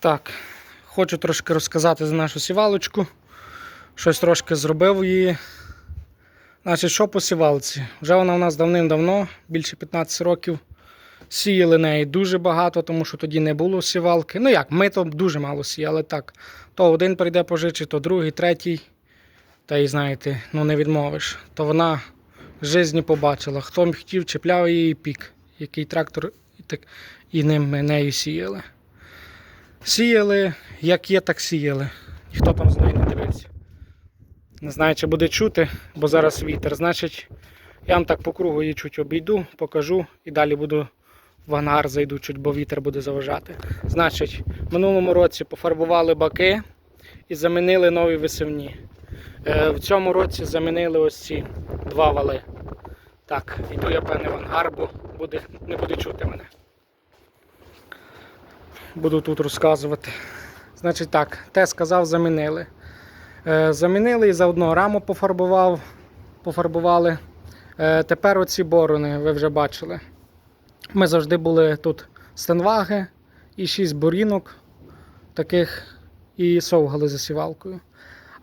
Так, хочу трошки розказати за нашу сівалочку. Щось трошки зробив її. Значить, що по сівалці? Вже вона у нас давним-давно, більше 15 років. Сіяли неї дуже багато, тому що тоді не було сівалки. Ну як, ми то дуже мало сіяли так. То один прийде пожичі, то другий, третій. Та й знаєте, ну не відмовиш. То вона житті побачила. Хто хотів, чіпляв її пік. Який трактор і, так, і ним ми нею сіяли. Сіяли, як є, так сіяли. Ніхто там з нею не дивився. Не знаю, чи буде чути, бо зараз вітер. Значить, я вам так по кругу її чуть обійду, покажу і далі буду в ангар зайду, чуть, бо вітер буде заважати. Значить, в минулому році пофарбували баки і замінили нові висивні. Е, в цьому році замінили ось ці два вали. Так, йду я певне в ангар, бо буде, не буде чути мене. Буду тут розказувати. Значить так, те сказав, замінили. Е, замінили і заодно раму пофарбував, пофарбували. Е, тепер оці борони ви вже бачили. Ми завжди були тут стенваги і 6 бурінок таких і совгали за сівалкою.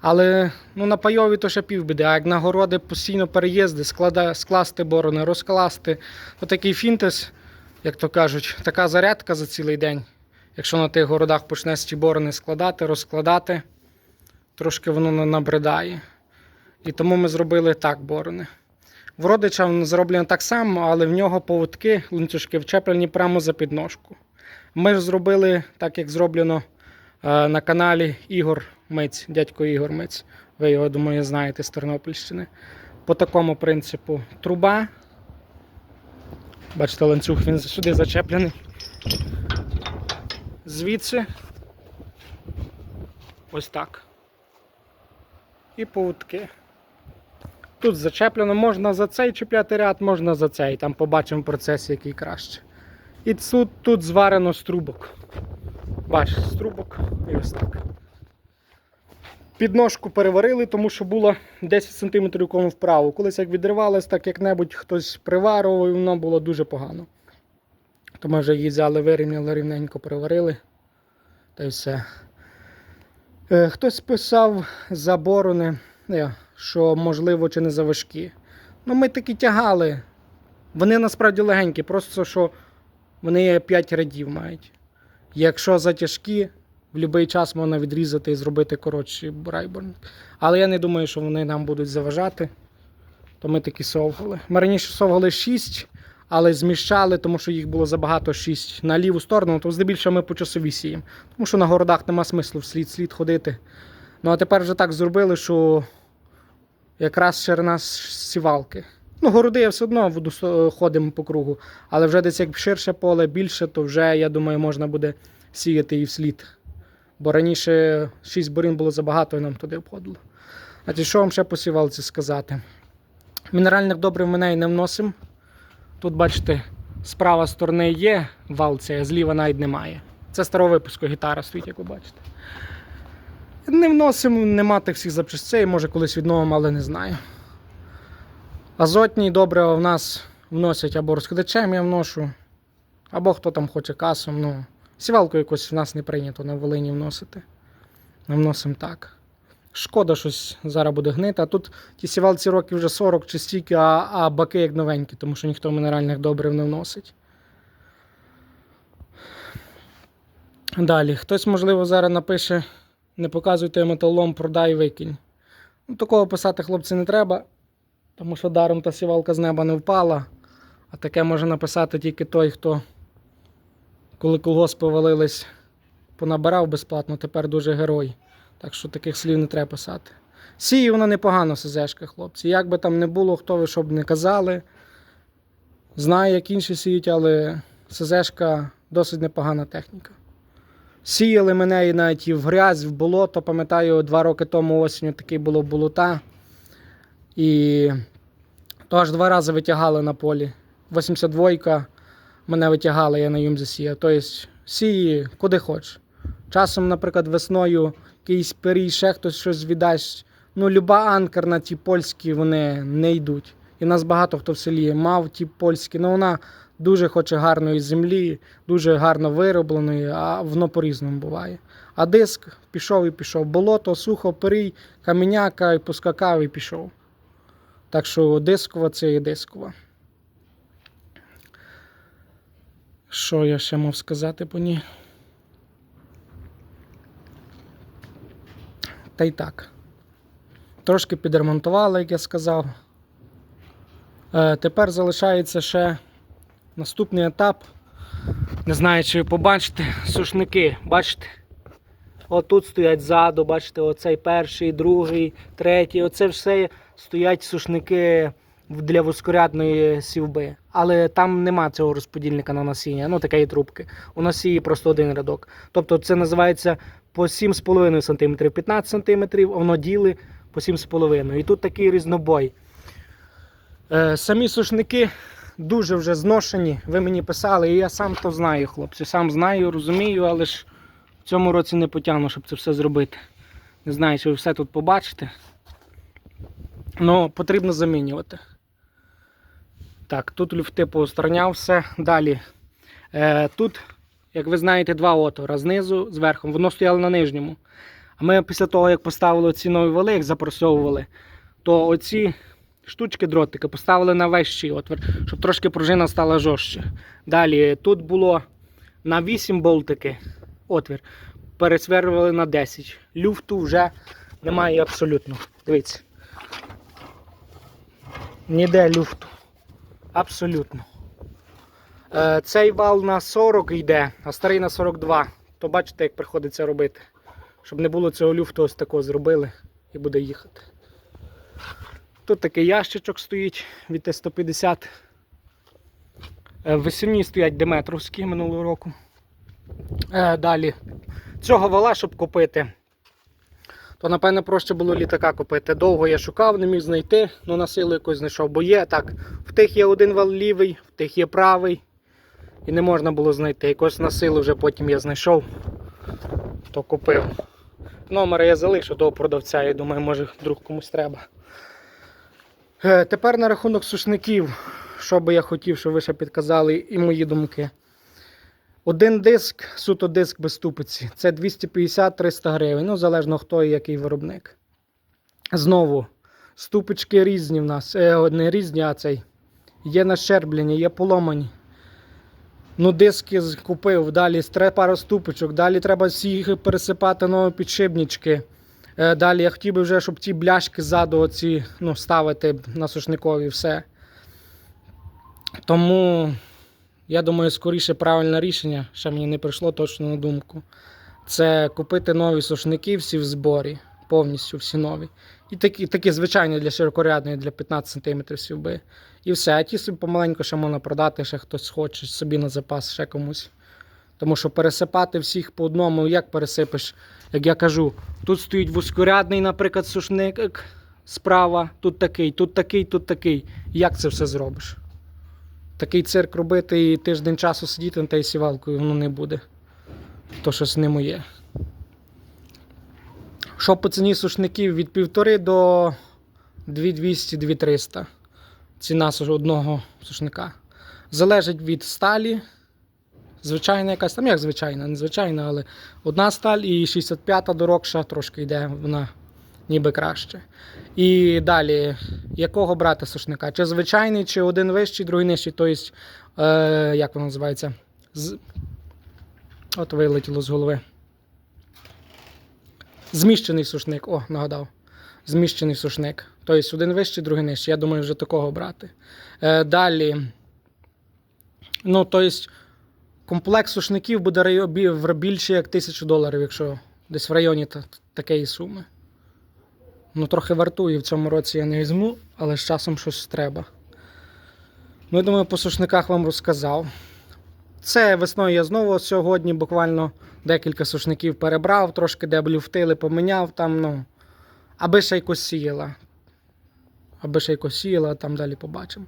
Але ну, на пайові то ще півбіди, а як на городи постійно переїзди, склада, скласти борони, розкласти. То такий фінтес, як то кажуть, така зарядка за цілий день. Якщо на тих городах почне ці борони складати, розкладати, трошки воно на- набридає. І тому ми зробили так борони. В родича зроблено так само, але в нього поводки, ланцюжки вчеплені прямо за підножку. Ми ж зробили так, як зроблено е, на каналі Ігор Миць, дядько Ігор Миць. Ви його, думаю, знаєте з Тернопільщини. По такому принципу труба. Бачите, ланцюг він сюди зачеплений. Звідси. Ось так. І поводки. Тут зачеплено, можна за цей чіпляти ряд, можна за цей. Там побачимо в процесі, який краще. І тут, тут зварено з трубок. Бачиш, з і ось так. Підножку переварили, тому що було 10 см кому вправо. Колись як відривалось, так як-небудь хтось приварував, і воно було дуже погано. То ми вже її взяли, вирівняли, рівненько переварили. Та й все. Е, Хтось писав заборони, е, що можливо чи не заважкі. Ну, ми такі тягали. Вони насправді легенькі, просто що вони 5 рядів мають. Якщо затяжкі, в будь-який час можна відрізати і зробити коротший брайборн. Але я не думаю, що вони нам будуть заважати. То ми такі совгали. Ми раніше совгали 6, але зміщали, тому що їх було забагато 6 на ліву сторону, то здебільшого ми по часові сіємо. Тому що на городах нема смислу вслід слід ходити. Ну а тепер вже так зробили, що якраз ширина сівалки. Ну, городи я все одно буду ходимо по кругу, але вже десь як ширше поле, більше, то вже, я думаю, можна буде сіяти і вслід. Бо раніше 6 бурін було забагато і нам туди обходило. Значить, що вам ще по сівалці сказати? Мінеральних добрив ми неї не вносимо. Тут, бачите, з права сторони є вал цей, а зліва навіть немає. Це старого випуску гітара стоїть, як ви бачите. Не вносимо, нема тих всіх запчастей, може колись відновимо, але не знаю. Азотні добрива в нас вносять або розкидачем я вношу, або хто там хоче касом. Ну, сівалку якось в нас не прийнято на Волині вносити. Ми вносимо так. Шкода, щось зараз буде гнити. А тут ті сівалці років вже 40 чи стільки, а, а баки як новенькі, тому що ніхто мінеральних добрив не вносить. Далі, хтось, можливо, зараз напише: не показуйте металолом, продай викинь. Ну, такого писати хлопці не треба, тому що даром та сівалка з неба не впала. А таке може написати тільки той, хто, коли колгоспи валились, понабирав безплатно, тепер дуже герой. Так що таких слів не треба писати. Сіє вона непогано, СЗшка, хлопці. Як би там не було, хто ви що б не казали. Знаю, як інші сіють, але СЗшка досить непогана техніка. Сіяли мене і навіть і в грязь, в болото. Пам'ятаю, два роки тому осінню таке було болота. І то аж два рази витягали на полі. 82-ка мене витягала, я на їм засіяв. Тобто сії куди хочеш. Часом, наприклад, весною якийсь пирій, ще хтось щось віддасть. Ну, люба анкерна, ті польські, вони не йдуть. І нас багато хто в селі мав ті польські, ну вона дуже хоче гарної землі, дуже гарно виробленої, а воно по-різному буває. А диск пішов і пішов. Болото, сухо, перій, каменяка і поскакав і пішов. Так що дискова це і дискова. Що я ще мав сказати по ній? Та й так. Трошки підремонтували, як я сказав. Е, тепер залишається ще наступний етап. Не знаю, чи ви побачите сушники. Бачите? Отут стоять ззаду, бачите, оцей перший, другий, третій. Оце все стоять сушники для воскорядної сівби. Але там нема цього розподільника на насіння, ну такої трубки. У насії просто один рядок. Тобто це називається по 7,5 см, 15 см, воно діли по 7,5 І тут такий різнобой. Е, самі сушники дуже вже зношені. Ви мені писали, і я сам то знаю, хлопці. Сам знаю, розумію, але ж в цьому році не потягну, щоб це все зробити. Не знаю, чи ви все тут побачите. Ну, потрібно замінювати. Так, тут люфти поустраняв все. Далі. Е, тут, як ви знаєте, два отвора знизу, зверху. Воно стояло на нижньому. А ми після того, як поставили ці нові вали, як запресовували, то оці штучки дротики поставили на вищий отвір, щоб трошки пружина стала жорстче. Далі тут було на 8 болтики отвір. Пересверлювали на 10. Люфту вже немає абсолютно. Дивіться. Ніде люфту. Абсолютно. Е, цей вал на 40 йде, а старий на 42. То бачите, як приходиться робити. Щоб не було цього люфту, ось такого зробили і буде їхати. Тут такий ящичок стоїть від Т-150. Е, Весільні стоять Деметровські минулого року. Е, Далі. Цього вала, щоб купити, то напевно проще було літака купити. Довго я шукав, не міг знайти, але на силу якось знайшов. Бо є так, в тих є один вал лівий, в тих є правий. І не можна було знайти. Якось на силу вже потім я знайшов, то купив. Номер я залишу того продавця, я думаю, може вдруг комусь треба. Е, Тепер на рахунок сушників, що би я хотів, щоб ви ще підказали, і мої думки. Один диск, суто диск без ступиці, це 250-300 гривень, ну залежно хто і який виробник. Знову, ступички різні в нас, е, не різні, а цей. Є нащерблені, є поломані. Ну, диски купив, далі треба пару ступичок, далі треба всіх пересипати нові підшипнички. Е, Далі я хотів би вже, щоб ті бляшки ззаду оці, ну, ставити на сушникові все. Тому я думаю, скоріше правильне рішення, ще мені не прийшло точно на думку. Це купити нові сушники всі в зборі, повністю всі нові. І такі, такі звичайні для широкорядної, для 15 см сівби. І все. А ті собі помаленьку ще можна продати, ще хтось хоче собі на запас, ще комусь. Тому що пересипати всіх по одному, як пересипиш, як я кажу, тут стоїть вузькорядний, наприклад, сушник справа, тут такий, тут такий, тут такий. Як це все зробиш? Такий цирк робити і тиждень часу сидіти на тією сівалкою, воно не буде. То щось не моє. Що по ціні сушників від 1,5 до 2200-2300. Ціна одного сушника. Залежить від сталі. Звичайна якась, там як звичайна, не звичайна, але одна сталь і 65-та дорогша трошки йде, вона ніби краще. І далі, якого брати сушника? Чи звичайний, чи один вищий, другий нижчий, тобто, е, як воно називається? З... От вилетіло з голови. Зміщений сушник, о, нагадав. Зміщений сушник. Тобто один вищий, другий нижчий. Я думаю, вже такого брати. Е, далі. Ну, тобто, комплект сушників буде більше як тисячу доларів, якщо десь в районі та- такої суми. Ну, трохи вартує в цьому році я не візьму, але з часом щось треба. Ну, я думаю, по сушниках вам розказав. Це весною я знову сьогодні буквально декілька сушників перебрав, трошки де блюфтили, поміняв там, ну. Аби ще якось сіяла. Аби ще якось сіяла, там далі побачимо.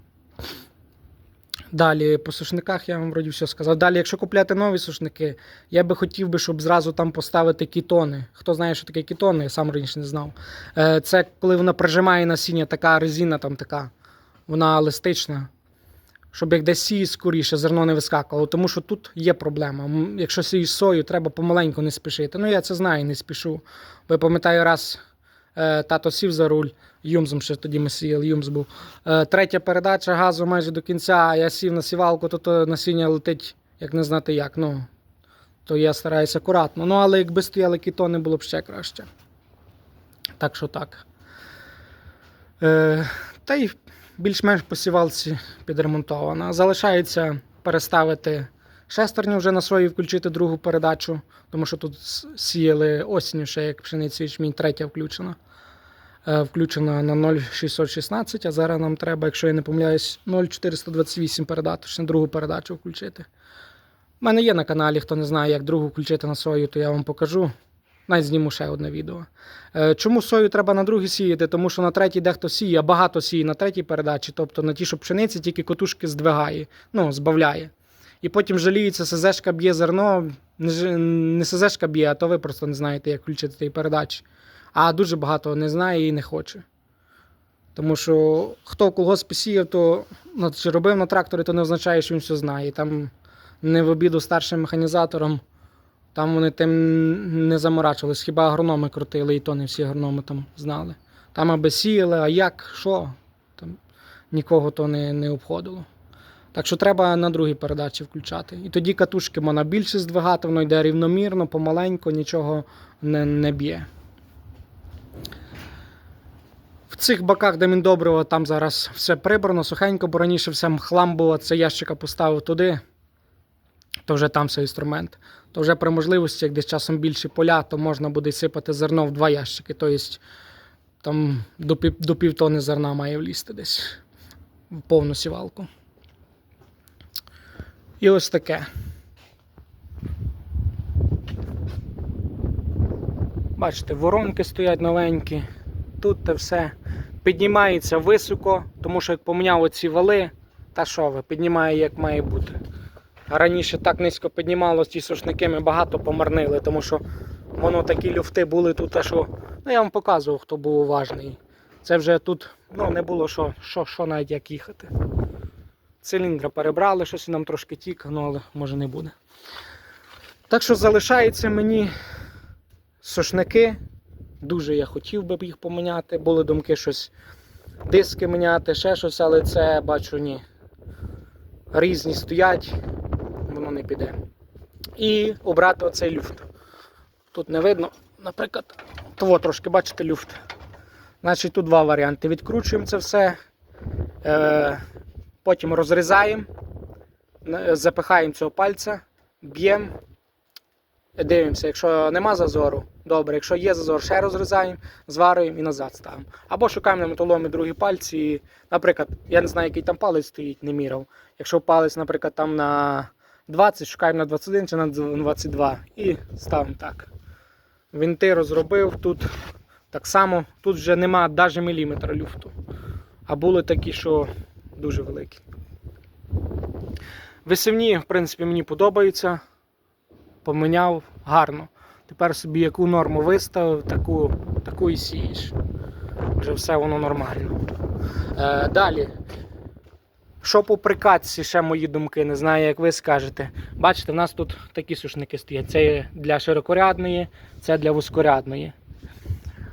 Далі по сушниках я вам вроді все сказав. Далі, якщо купляти нові сушники, я би хотів би, щоб зразу там поставити кітони. Хто знає, що таке кітони, я сам раніше не знав. Е, Це коли вона прижимає насіння, така резина там така, вона еластична. Щоб як десь сіє скоріше, зерно не вискакувало. Тому що тут є проблема. Якщо сієш сою, треба помаленьку не спішити. Ну я це знаю, не спішу. Бо я пам'ятаю, раз е, тато сів за руль, Юмзом ще тоді ми сіяли, Юмз був. Е, третя передача газу майже до кінця, я сів на сівалку, то, то насіння летить, як не знати як. Ну, то я стараюся акуратно. Ну, але якби стояли кітони, було б ще краще. Так що так. Е, та й більш-менш посівалці підремонтована. Залишається переставити шестерню вже на свою, включити другу передачу, тому що тут сіяли осінню ще як пшеницю ячмінь, третя включена. Е, Включена на 0,616, а зараз нам треба, якщо я не помиляюсь, 0,428 передати, ще другу передачу включити. У мене є на каналі, хто не знає, як другу включити на сою, то я вам покажу. Навіть зніму ще одне відео. Е, Чому сою треба на другій сіяти? Тому що на третій дехто сіє, а багато сіє на третій передачі, тобто на ті, що пшениці, тільки котушки здвигає, ну, збавляє. І потім жаліється, СЗшка б'є зерно, не, СЗшка б'є, а то ви просто не знаєте, як включити ті передачі. А дуже багато не знає і не хоче. Тому що хто в колгоспі сіяв, то ну, чи робив на тракторі, то не означає, що він все знає. Там не в обіду старшим механізаторам, там вони тим не заморачувались. Хіба агрономи крутили, і то не всі агрономи там знали. Там аби сіяли, а як, що, там нікого то не, не обходило. Так що треба на другій передачі включати. І тоді катушки можна більше здвигати, воно йде рівномірно, помаленько, нічого не, не б'є. В цих баках, де міндобриво, там зараз все прибрано, сухенько, бо раніше все хлам було, це ящика поставив туди, то вже там все інструмент. То вже при можливості, як десь часом більші поля, то можна буде сипати зерно в два ящики. Тобто там до, пів, до півтони зерна має влізти десь в повну сівалку. І ось таке. Бачите, воронки стоять новенькі. Тут те все піднімається високо, тому що як поміняв оці вали, та що ви, піднімає як має бути. Раніше так низько піднімалось, ті сушники ми багато помарнили, тому що воно такі люфти були тут, а що. Ну я вам показував, хто був уважний. Це вже тут ну, не було що, що, що навіть як їхати. Циліндра перебрали, щось нам трошки тік, ну але може не буде. Так що залишається мені сушники. Дуже я хотів би їх поміняти. Були думки щось диски міняти, ще щось, але це бачу ні. Різні стоять, не піде. І обрати оцей люфт. Тут не видно, наприклад, того трошки, бачите, люфт. Значить, тут два варіанти. Відкручуємо це все, е, потім розрізаємо, е, запихаємо цього пальця, б'ємо. Дивимося, якщо нема зазору, добре, якщо є зазор, ще розрізаємо, зварюємо і назад ставимо. Або шукаємо на металомі другі пальці. І, наприклад, я не знаю, який там палець стоїть, не міряв. Якщо палець, наприклад, там на 20, шукаємо на 21 чи на 22 і ставимо так. Вінти розробив тут так само, тут вже нема навіть міліметра люфту. А були такі, що дуже великі. Висівні, в принципі, мені подобаються поміняв гарно. Тепер собі яку норму виставив, таку, таку і сієш. Вже все воно нормально. Е, далі. Що по прикатці, ще мої думки, не знаю, як ви скажете. Бачите, в нас тут такі сушники стоять. Це для широкорядної, це для вузькорядної.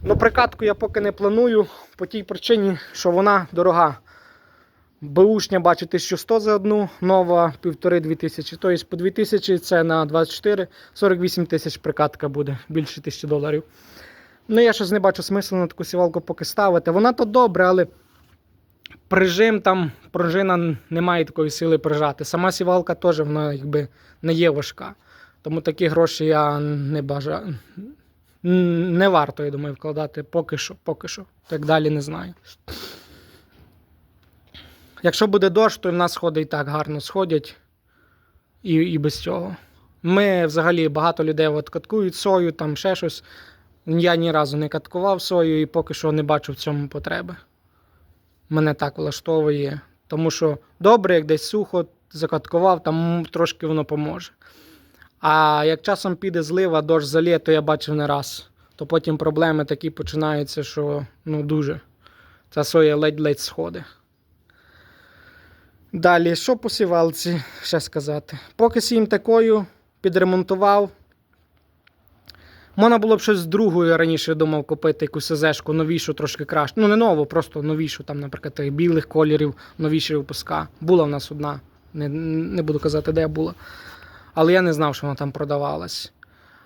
Ну, прикатку я поки не планую по тій причині, що вона дорога. Бушня бачу 1100 за одну, нова 1,5-2 тисячі. Тобто по 2 тисячі це на 24, 48 тисяч прикатка буде, більше тисячі доларів. Ну я щось не бачу смислу на таку сівалку поки ставити. Вона то добре, але прижим там, пружина не має такої сили прижати. Сама сівалка теж вона якби не є важка. Тому такі гроші я не бажаю. Не варто, я думаю, вкладати поки що, поки що. Так далі не знаю. Якщо буде дощ, то в нас сходи і так гарно сходять і, і без цього. Ми взагалі багато людей от каткують сою, там ще щось. Я ні разу не каткував сою і поки що не бачу в цьому потреби. Мене так влаштовує. Тому що добре, як десь сухо закаткував, там трошки воно поможе. А як часом піде злива, дощ залє, то я бачив не раз. То потім проблеми такі починаються, що ну дуже. Ця соя ледь-ледь сходить. Далі, що по сівалці, ще сказати. Поки сім такою підремонтував. Можна було б щось з другою раніше думав купити якусь СЗшку, новішу, трошки краще. Ну, не нову, просто новішу, там, наприклад, білих кольорів, новіші випуска. Була в нас одна. Не, не буду казати, де була. Але я не знав, що вона там продавалась.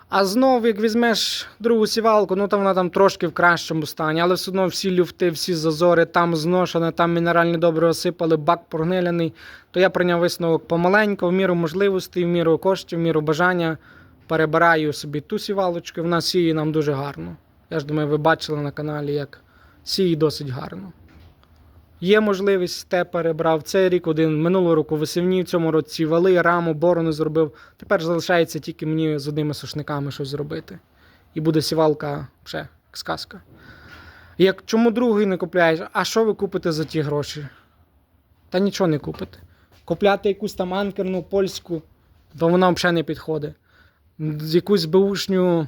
А знов, як візьмеш другу сівалку, ну там вона там трошки в кращому стані, але все одно всі люфти, всі зазори, там зношене, там мінеральні добре осипали, бак прогниляний. То я прийняв висновок помаленько, в міру можливостей, в міру коштів, в міру бажання. Перебираю собі ту сівалочку, вона сіє нам дуже гарно. Я ж думаю, ви бачили на каналі, як сіє досить гарно. Є можливість, те перебрав. Цей рік один, минулого року висівні, в цьому році вали, раму, борону зробив. Тепер залишається тільки мені з одними сушниками щось зробити. І буде сівалка ще як сказка. Як чому другий не купляєш? А що ви купите за ті гроші? Та нічого не купите. Купляти якусь там анкерну польську, то вона взагалі не підходить. Якусь беушню.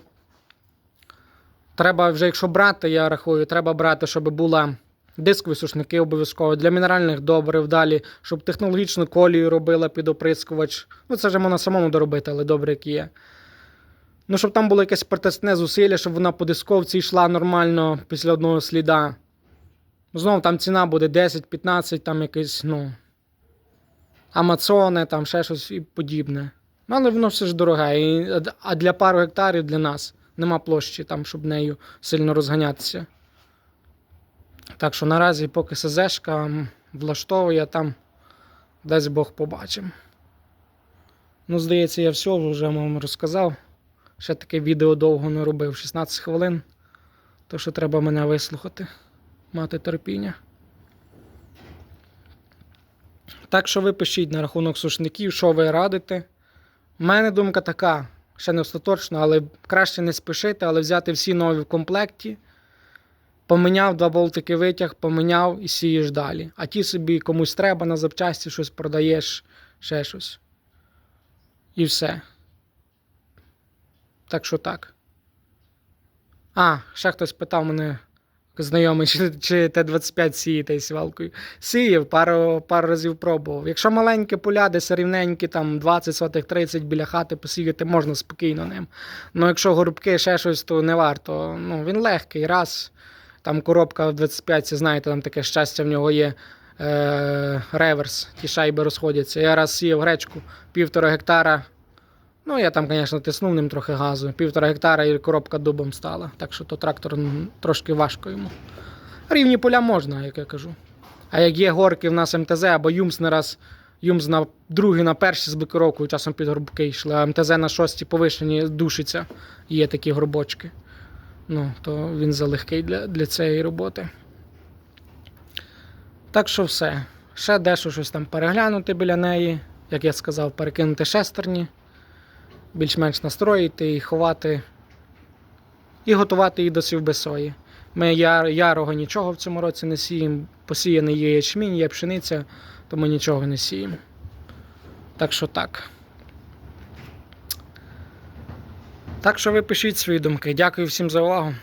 Треба вже, якщо брати, я рахую, треба брати, щоб була дискові сушники обов'язково для мінеральних добрив далі, щоб технологічну колію робила під оприскувач. Ну, це вже можна самому доробити, але добре, як є. Ну, щоб там було якесь протестне зусилля, щоб вона по дисковці йшла нормально після одного сліда. Знову там ціна буде 10-15, там якийсь, ну. Амазони, там ще щось і подібне. Ну, але воно все ж дороге. І, а для пару гектарів для нас нема площі, там, щоб нею сильно розганятися. Так що наразі, поки СЗшка влаштовує, там десь Бог побачимо. Ну, здається, я все вже вам розказав. Ще таке відео довго не робив, 16 хвилин. То що треба мене вислухати, мати терпіння. Так що ви пишіть на рахунок сушників, що ви радите. У мене думка така, ще не остаточна, але краще не спішити, але взяти всі нові в комплекті. Поміняв два болтики витяг, поміняв і сієш далі. А ті собі комусь треба на запчасті щось продаєш, ще щось. І все. Так що так. А, ще хтось питав мене, знайомий, чи, чи Т-25 сієте сівалкою. Сіяв, пару, пару разів пробував. Якщо маленьке поля, десь рівненькі, там 20 сотих 30 біля хати посіяти, можна спокійно ним. Ну якщо горбки, ще щось, то не варто. Ну, він легкий, раз. Там коробка в 25, знаєте, там таке щастя в нього є. Е, реверс, ті шайби розходяться. Я раз сіяв гречку півтора гектара. Ну, я там, звісно, тиснув ним трохи газу. Півтора гектара і коробка дубом стала. Так що то трактор трошки важко йому. Рівні поля можна, як я кажу. А як є горки в нас МТЗ або Юмс не раз, Юмс на другий, на перший з блокировкою, часом під горбки йшли, а МТЗ на шостій повишенні душиться. Є такі горбочки. Ну, то він залегкий для, для цієї роботи. Так що все. Ще дещо щось там переглянути біля неї, як я сказав, перекинути шестерні, більш-менш настроїти і ховати, і готувати її до сів без сої. Ми яр, ярого нічого в цьому році не сіємо. Посіяний є ячмінь, є пшениця, то ми нічого не сіємо. Так що так. Так що ви пишіть свої думки. Дякую всім за увагу.